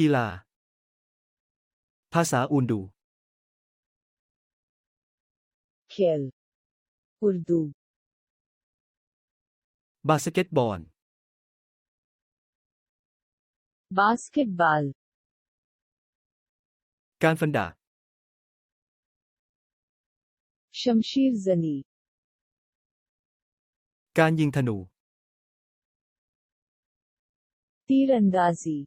กีฬาภาษาอุนดูเคลอุนดูบาสเกตบอลบาสเกตบอลการฟันดาบ शमशीर ज นีการยิงธนูีรันดาซี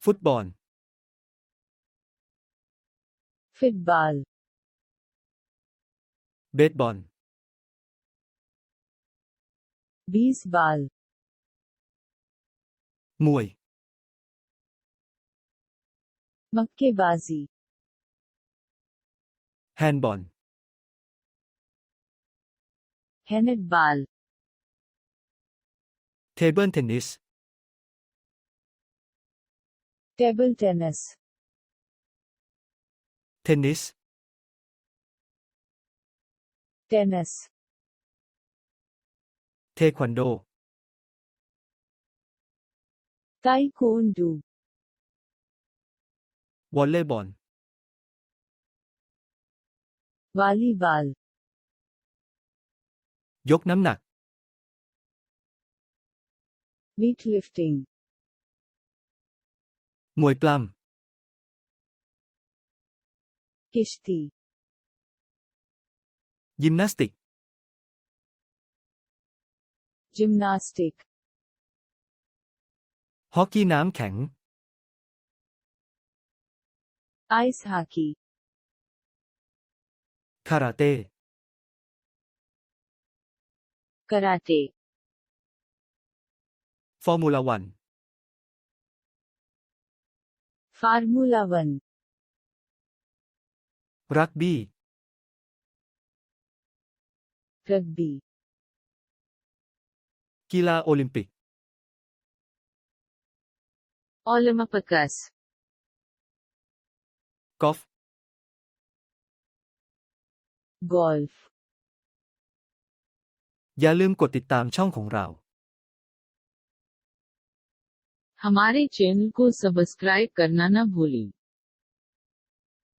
Football. Football. Baseball. Baseball. Muay. Makkebazi. Handball. Handball. Table tennis. Table tennis. Tennis. Tennis. เทควันโดไตควันโดวอลเลย์บอล วอลลีบอล ยกน้ำหนัก weightlifting มวยปล้ำกิชตียิมนาสติกยิมนาสติกฮอกกี้น้ำแข็งไอซ์ฮอกกี้คาราเต้คาราเต้ฟอร์มูลาวันฟอร์มูลาวันรักบี้ รักบี้กีฬาโอลิมปิกโอลิมปิกัส กอล์ฟกอล์ฟอย่าลืมกดติดตามช่องของเรา हमारे चैनल को सब्सक्राइब करना न भूलें